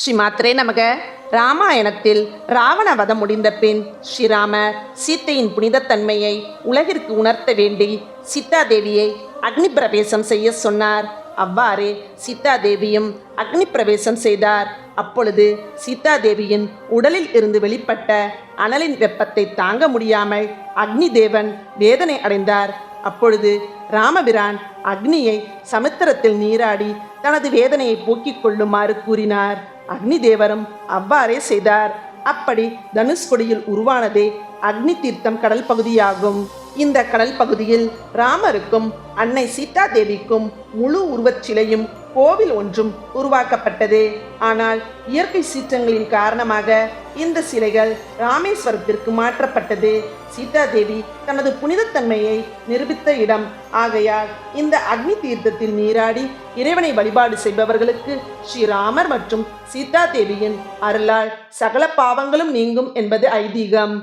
ஸ்ரீமாத்ரே நமக. ராமாயணத்தில் ராவண வதம் முடிந்த பின் ஸ்ரீராமர் சீத்தையின் புனிதத்தன்மையை உலகிற்கு உணர்த்த வேண்டி சீதாதேவியை அக்னி பிரவேசம் செய்ய சொன்னார். அவ்வாறே சீதாதேவியும் அக்னி பிரவேசம் செய்தார். அப்பொழுது சீதாதேவியின் உடலில் இருந்து வெளிப்பட்ட அனலின் வெப்பத்தை தாங்க முடியாமல் அக்னி தேவன் வேதனை அடைந்தார். அப்பொழுது ராமபிரான் அக்னியை சமுத்திரத்தில் நீராடி தனது வேதனையை போக்கிக் கொள்ளுமாறு கூறினார். அக்னி தேவரும் அவ்வாறே செய்தார். அப்படி தனுஷ்கொடியில் உருவானதே அக்னி தீர்த்தம் கடல் பகுதியாகும். இந்த கடல் பகுதியில் ராமருக்கும் அன்னை சீதா தேவிக்கும் முழு உருவச் சிலையும் கோவில் ஒன்றும் உருவாக்கப்பட்டது. ஆனால் இயற்கை சீற்றங்களின் காரணமாக இந்த சிலைகள் ராமேஸ்வரத்திற்கு மாற்றப்பட்டது. சீதாதேவி தனது புனிதத்தன்மையை நிரூபித்த இடம். ஆகையால் இந்த அக்னி தீர்த்தத்தில் நீராடி இறைவனை வழிபாடு செய்பவர்களுக்கு ஸ்ரீராமர் மற்றும் சீதாதேவியின் அருளால் சகல பாவங்களும் நீங்கும் என்பது ஐதீகம்.